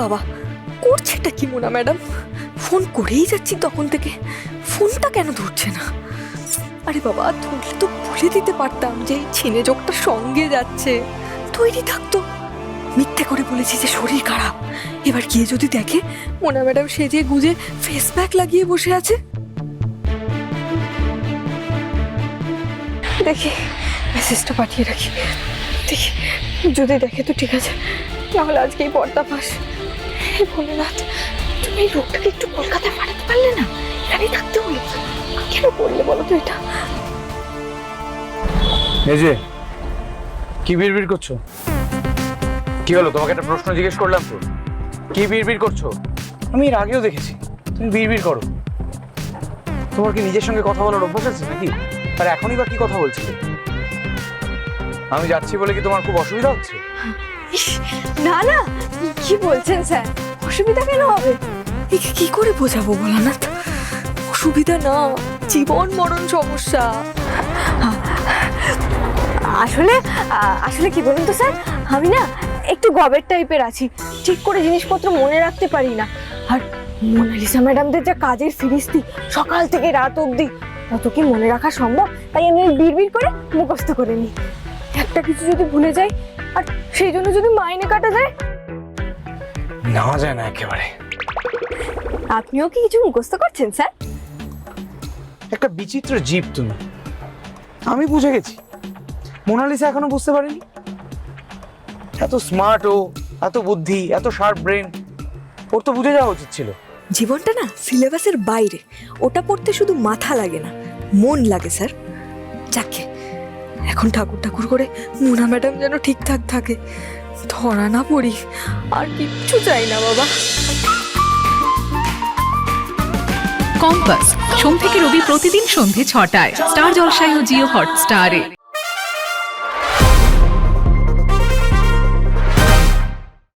বাবা, করছেটা কি Mona madam? Phone করেই যাচ্ছি তখন থেকে। ফোনটা কেন ধরছে না? আরে বাবা, ধরলে তো বলে দিতে পারতাম যে এই ছিনে যোগটা সঙ্গে যাচ্ছে। তৈরি থাকতো মিথ্যে করে বলেছি যে শরীর খারাপ। এবার গিয়ে যদি দেখে মোনা ম্যাডাম সেজে গুজে ফেস প্যাক লাগিয়ে বসে আছে। দেখি মেসেজটা পাঠিয়ে রাখি। দেখি, যদি দেখে তো ঠিক আছে। তাহলে আজকেই পর্দা পাস ভোলেনাথ তুমি এই রোগটাকে একটু কলকাতায় পাঠাতে পারলে না? থাকতে হলো। কেন করলে বলো তো এটা? এই যে কি বিড়বিড় করছ? কি হলো তোমাকে একটা প্রশ্ন জিজ্ঞেস করলাম তো? কি বিড়বিড় করছ? আমি এর আগেও দেখেছি তুমি বিড়বিড় করো। তোমার কি নিজের সঙ্গে কথা বলার অভ্যাস আছে নাকি? আর এখনই বা কি কথা বলছিলে? আমি যাচ্ছি বলে কি তোমার খুব অসুবিধা হচ্ছে? ইস, না না, কি বলছেন স্যার? অসুবিধা কেন হবে? একে কি করে বোঝাবো ভোলানাথ অসুবিধা না, জীবন মরণ সমস্যা। আসলে আসলে কি বলুন তো স্যার? আমি না একটু গবের টাইপের আছি, ঠিক করে জিনিসপত্র মনে রাখতে পারি না। আর মোনালিসা ম্যাডামদের যা কাজের ফিরিস্তি সকাল থেকে রাত অবধি অত কি মনে রাখা সম্ভব? তাই আমি বিড়বিড় করে মুখস্থ করে নিই। একটা কিছু যদি ভুলে যাই আর সেই জন্য যদি মাইনে কাটা যায়? নেওয়া যায় না একেবারে। আপনিও কি কিছু মুখস্থ করছেন স্যার? একটা বিচিত্র জীব তুমি। আমি বুঝে গেছি। মোনালিসা এখনও বুঝতে পারিনি। এত স্মার্ট ও এত বুদ্ধি এত শার্প ব্রেন ওর তো বুঝে যাওয়া উচিত ছিল। জীবনটা না সিলেবাসের বাইরে। ওটা পড়তে শুধু মাথা লাগে না মন লাগে স্যার। যাকে এখন ঠাকুর ঠাকুর করে মুনা ম্যাডাম যেন ঠিকঠাক থাকে। ধরা না পড়ি, আর কিচ্ছু চাই না বাবা। কম্পাস, সোম থেকে রবি প্রতিদিন সন্ধে ছটায়। স্টার জলসায় ও জিও হটস্টারে।